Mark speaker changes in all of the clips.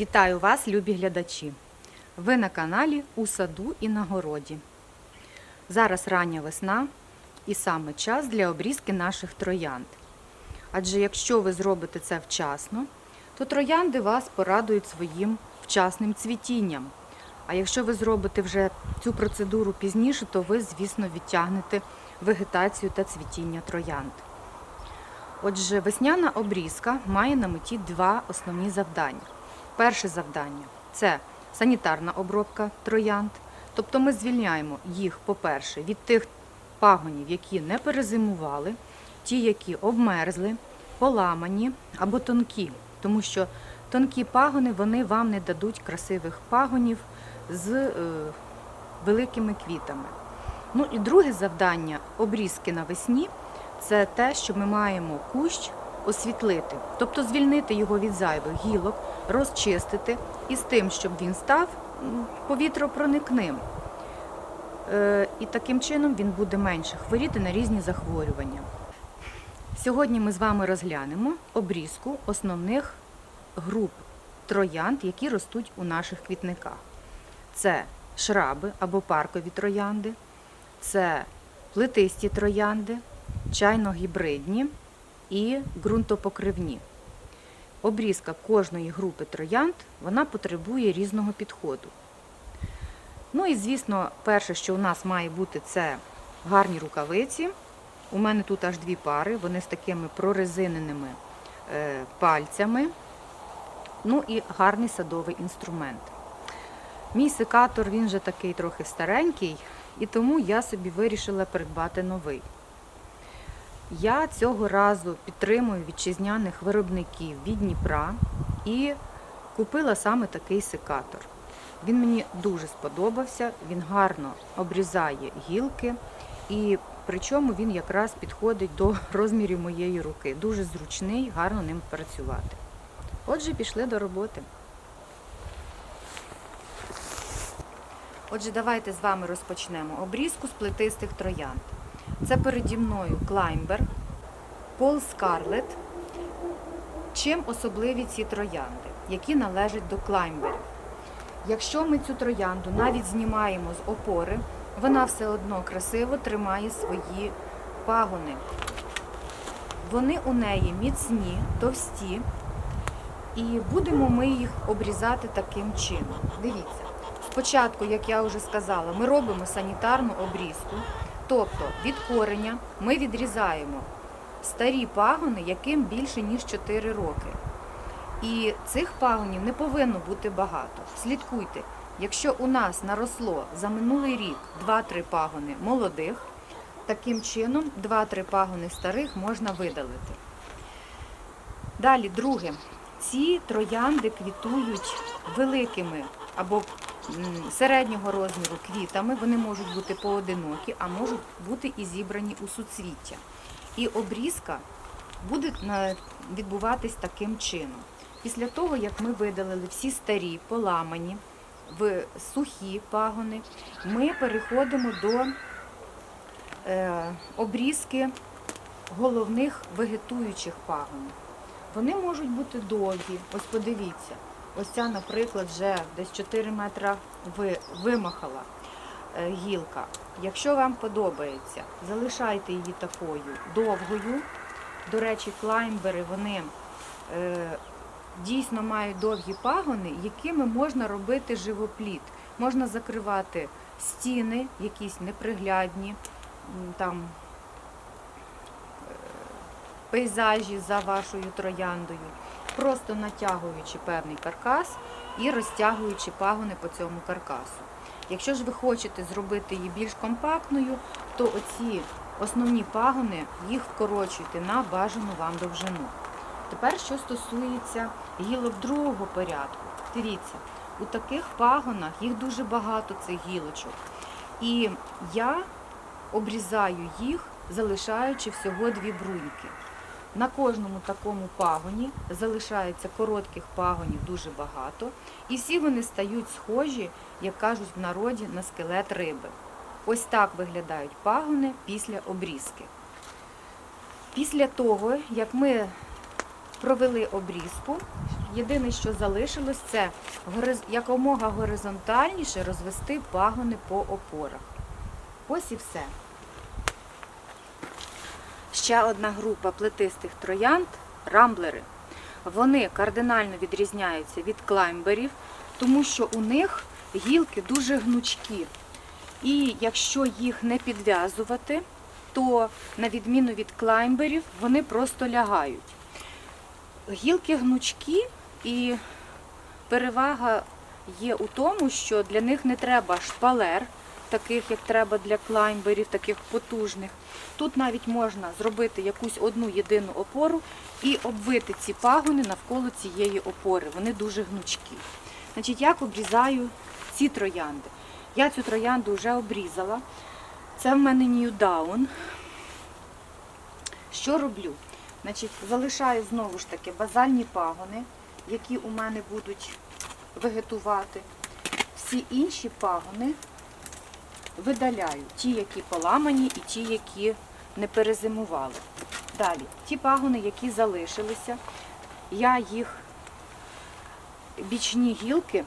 Speaker 1: Вітаю вас, любі глядачі! Ви на каналі У саду і на городі. Зараз рання весна і саме час для обрізки наших троянд. Адже якщо ви зробите це вчасно, то троянди вас порадують своїм вчасним цвітінням. А якщо ви зробите вже цю процедуру пізніше, то ви, звісно, відтягнете вегетацію та цвітіння троянд. Отже, весняна обрізка має на меті два основні завдання. Перше завдання це санітарна обробка троянд. Тобто ми звільняємо їх, по-перше, від тих пагонів, які не перезимували, ті, які обмерзли, поламані або тонкі, тому що тонкі пагони вони вам не дадуть красивих пагонів з е, великими квітами. Ну і друге завдання обрізки навесні це те, що ми маємо кущ освітлити, тобто звільнити його від зайвих гілок, розчистити і з тим, щоб він став повітропроникним. Е, І таким чином він буде менше хворіти на різні захворювання. Сьогодні ми з вами розглянемо обрізку основних груп троянд, які ростуть у наших квітниках. Це шраби або паркові троянди, це плетисті троянди, чайно-гібридні і ґрунтопокривні. Обрізка кожної групи троянд вона потребує різного підходу. Ну і, звісно, перше, що у нас має бути, це гарні рукавиці. У мене тут аж дві пари, вони з такими прорезиненими е, пальцями. Ну і гарний садовий інструмент. Мій секатор, він вже такий трохи старенький, і тому я собі вирішила придбати новий. Я цього разу підтримую вітчизняних виробників від Дніпра і купила саме такий секатор. Він мені дуже сподобався, він гарно обрізає гілки, і причому він якраз підходить до розмірів моєї руки. Дуже зручний, гарно ним працювати. Отже, пішли до роботи. Отже, давайте з вами розпочнемо обрізку з плетистих троянд. Це переді мною клаймбер, Пол Скарлет. Чим особливі ці троянди, які належать до клаймберів? Якщо ми цю троянду навіть знімаємо з опори, вона все одно красиво тримає свої пагони. Вони у неї міцні, товсті, і будемо ми їх обрізати таким чином. Дивіться, спочатку, як я вже сказала, ми робимо санітарну обрізку, тобто від кореня ми відрізаємо старі пагони, яким більше ніж 4 роки. І цих пагонів не повинно бути багато. Слідкуйте, якщо у нас наросло за минулий рік 2-3 пагони молодих, таким чином 2-3 пагони старих можна видалити. Далі, друге, ці троянди квітують великими або середнього розміру квітами. Вони можуть бути поодинокі, а можуть бути і зібрані у суцвіття. І обрізка буде відбуватись таким чином. Після того, як ми видалили всі старі, поламані, в сухі пагони, ми переходимо до е, обрізки головних вегетуючих пагонів. Вони можуть бути довгі. Ось подивіться, ось ця, наприклад, вже десь 4 метра ви- вимахала е, гілка. Якщо вам подобається, залишайте її такою довгою. До речі, клаймбери вони е, дійсно мають довгі пагони, якими можна робити живопліт. Можна закривати стіни, якісь неприглядні, там е, пейзажі за вашою трояндою, просто натягуючи певний каркас і розтягуючи пагони по цьому каркасу. Якщо ж ви хочете зробити її більш компактною, то оці основні пагони їх вкорочуйте на бажану вам довжину. Тепер, що стосується гілок другого порядку, дивіться, у таких пагонах їх дуже багато цих гілочок. І я обрізаю їх, залишаючи всього дві бруньки. На кожному такому пагоні залишається коротких пагонів дуже багато, і всі вони стають схожі, як кажуть в народі, на скелет риби. Ось так виглядають пагони після обрізки. Після того, як ми провели обрізку. Єдине, що залишилось, це якомога горизонтальніше розвести пагони по опорах. Ось і все. Ще одна група плетистих троянд рамблери. Вони кардинально відрізняються від клаймберів, тому що у них гілки дуже гнучкі. І якщо їх не підв'язувати, то на відміну від клаймберів, вони просто лягають. Гілки гнучкі і перевага є у тому, що для них не треба шпалер, таких як треба для клаймберів, таких потужних. Тут навіть можна зробити якусь одну єдину опору і обвити ці пагони навколо цієї опори. Вони дуже гнучкі. Значить, як обрізаю ці троянди? Я цю троянду вже обрізала. Це в мене Down. Що роблю? Значить, залишаю знову ж таки базальні пагони, які у мене будуть вегетувати. Всі інші пагони видаляю. Ті, які поламані, і ті, які не перезимували. Далі, ті пагони, які залишилися, я їх бічні гілки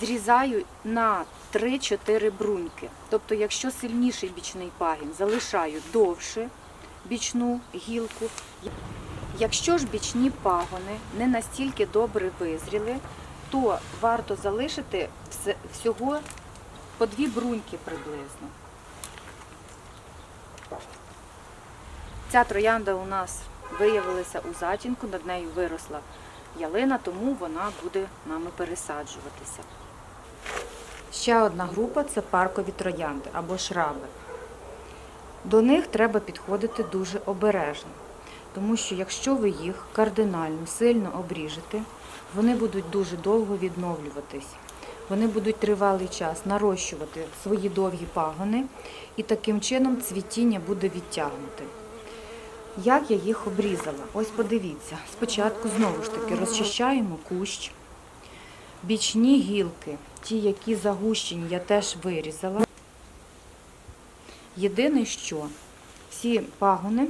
Speaker 1: зрізаю на 3-4 бруньки. Тобто, якщо сильніший бічний пагін, залишаю довше бічну гілку. Якщо ж бічні пагони не настільки добре визріли, то варто залишити всього по дві бруньки приблизно. Ця троянда у нас виявилася у затінку, над нею виросла ялина, тому вона буде нами пересаджуватися. Ще одна група це паркові троянди або шраби. До них треба підходити дуже обережно, тому що якщо ви їх кардинально сильно обріжете, вони будуть дуже довго відновлюватись. Вони будуть тривалий час нарощувати свої довгі пагони, і таким чином цвітіння буде відтягнуте. Як я їх обрізала? Ось подивіться. Спочатку знову ж таки розчищаємо кущ. Бічні гілки, ті, які загущені, я теж вирізала. Єдине, що всі пагони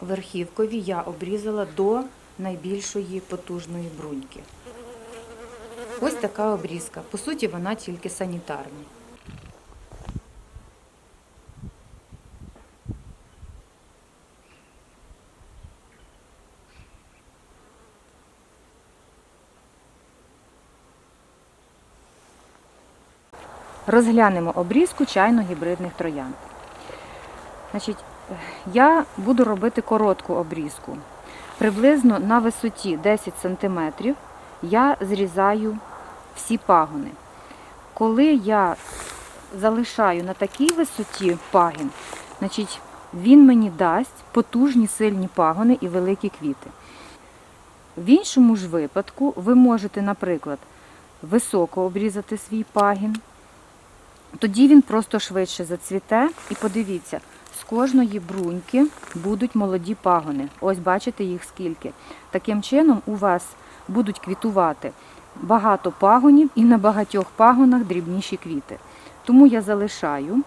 Speaker 1: верхівкові я обрізала до найбільшої потужної бруньки. Ось така обрізка. По суті, вона тільки санітарна. Розглянемо обрізку чайно-гібридних троянд. Значить, я буду робити коротку обрізку. Приблизно на висоті 10 см я зрізаю всі пагони. Коли я залишаю на такій висоті пагін, значить, він мені дасть потужні сильні пагони і великі квіти. В іншому ж випадку ви можете, наприклад, високо обрізати свій пагін, тоді він просто швидше зацвіте. І подивіться, з кожної бруньки будуть молоді пагони. Ось бачите їх скільки. Таким чином у вас будуть квітувати багато пагонів і на багатьох пагонах дрібніші квіти. Тому я залишаю,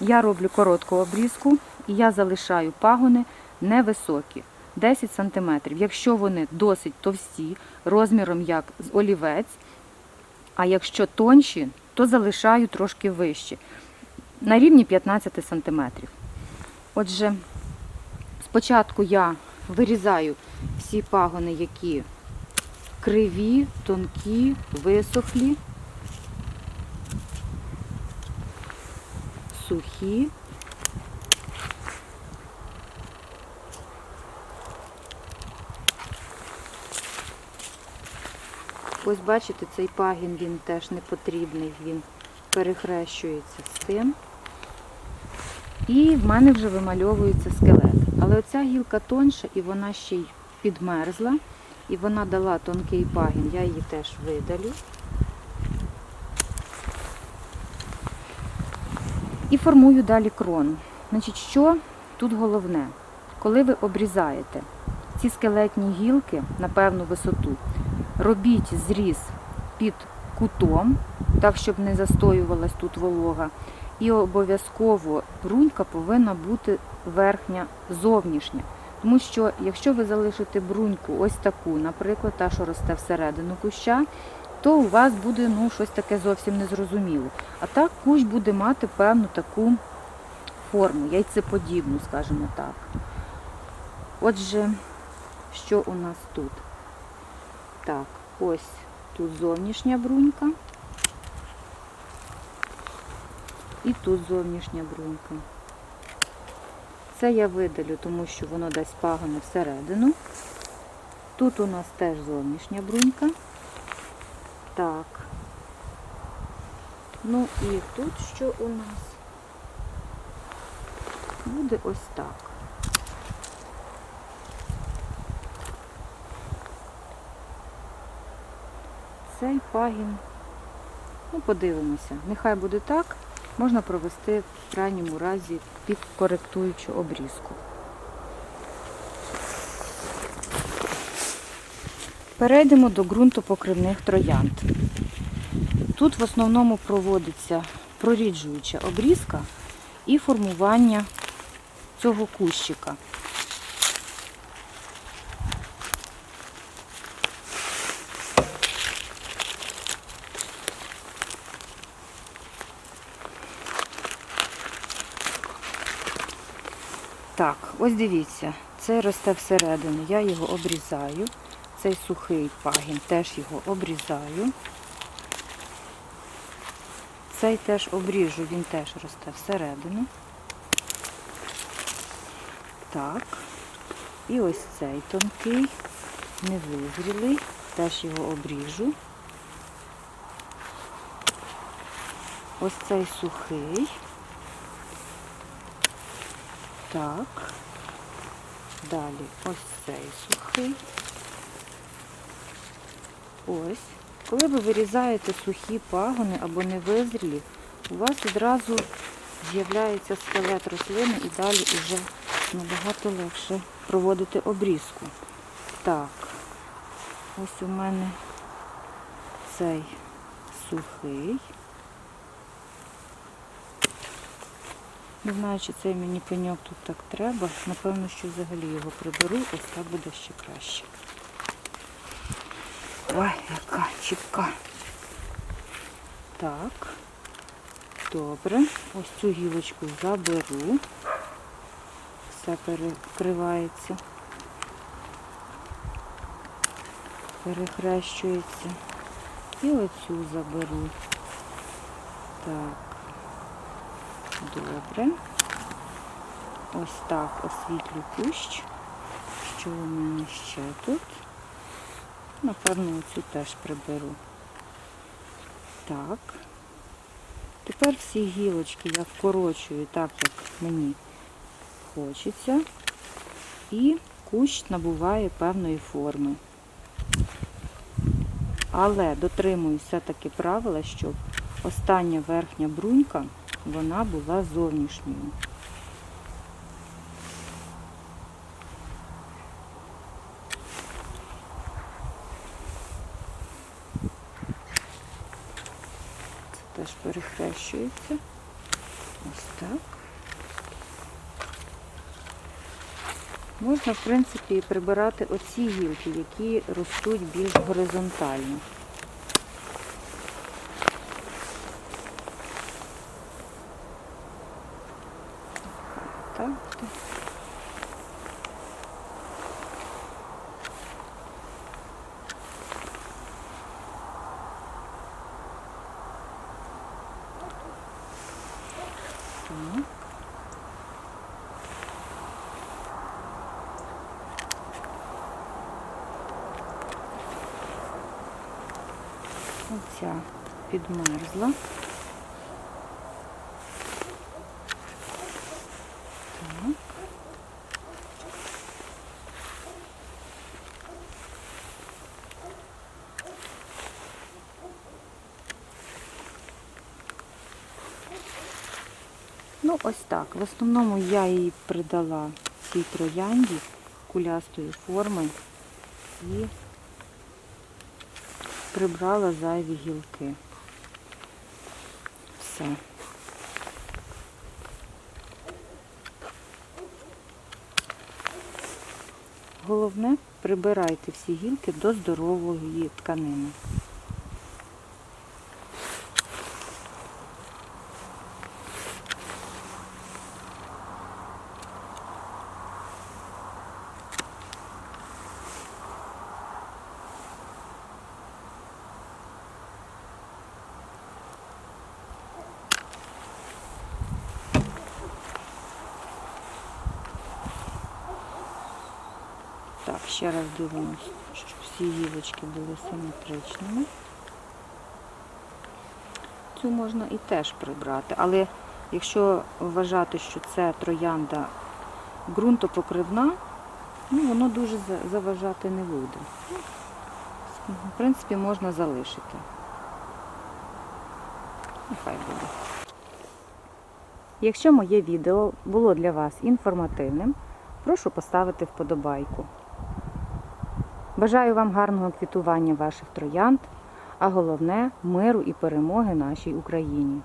Speaker 1: я роблю коротку обрізку і я залишаю пагони невисокі. 10 см. Якщо вони досить товсті, розміром як з олівець, а якщо тонші, то залишаю трошки вище, на рівні 15 см. Отже, спочатку я вирізаю всі пагони, які криві, тонкі, висохлі, сухі. Ось бачите, цей пагін він теж не потрібний, він перехрещується з тим. І в мене вже вимальовується скелет. Але оця гілка тонша і вона ще й підмерзла. І вона дала тонкий пагін, я її теж видалю. І формую далі крону. Значить, що тут головне? Коли ви обрізаєте ці скелетні гілки на певну висоту, робіть зріз під кутом, так, щоб не застоювалась тут волога. І обов'язково брунька повинна бути верхня зовнішня, Тому що якщо ви залишите бруньку ось таку, наприклад, та, що росте всередину куща, то у вас буде ну, щось таке зовсім незрозуміле. А так кущ буде мати певну таку форму, яйцеподібну, скажімо так. Отже, що у нас тут? Так, ось тут зовнішня брунька. І тут зовнішня брунька. Це я видалю, тому що воно дасть пагони всередину. Тут у нас теж зовнішня брунька. Так. Ну і тут що у нас? Буде ось так. Цей пагін, ну подивимося, нехай буде так, можна провести в крайньому разі під коректуючу обрізку. Перейдемо до ґрунтопокривних троянд. Тут в основному проводиться проріджуюча обрізка і формування цього кущика. Так, ось дивіться, цей росте всередину, я його обрізаю. Цей сухий пагін теж його обрізаю. Цей теж обріжу, він теж росте всередину. Так. І ось цей тонкий, невизрілий, теж його обріжу. Ось цей сухий. Так. Далі ось цей сухий. Ось. Коли ви вирізаєте сухі пагони або невизрілі, у вас одразу з'являється скелет рослини і далі вже набагато легше проводити обрізку. Так, ось у мене цей сухий. Не знаю, чи цей мені пеньок тут так треба. Напевно, що взагалі його приберу, ось так буде ще краще. Ой, яка чіпка. Так. Добре. Ось цю гілочку заберу. Все перекривається. Перехрещується. І оцю заберу. Так. Добре. Ось так освітлю кущ. Що у мене ще тут? Напевно, оцю теж приберу. Так. Тепер всі гілочки я вкорочую так, як мені хочеться. І кущ набуває певної форми. Але дотримуюсь все-таки правила, щоб остання верхня брунька, вона була зовнішньою. Це теж перехрещується. Ось так. Можна, в принципі, і прибирати оці гілки, які ростуть більш горизонтально. Так. так. Так. Оця підмерзла. Ну, ось так. В основному я її придала цій троянді кулястої форми і прибрала зайві гілки. Все. Головне, прибирайте всі гілки до здорової тканини. Так, ще раз дивимось, щоб всі гілочки були симетричними. Цю можна і теж прибрати, але якщо вважати, що це троянда ґрунтопокривна, ну, воно дуже заважати не буде. В принципі, можна залишити. Нехай буде. Якщо моє відео було для вас інформативним, прошу поставити вподобайку. Бажаю вам гарного квітування ваших троянд, а головне миру і перемоги нашій Україні.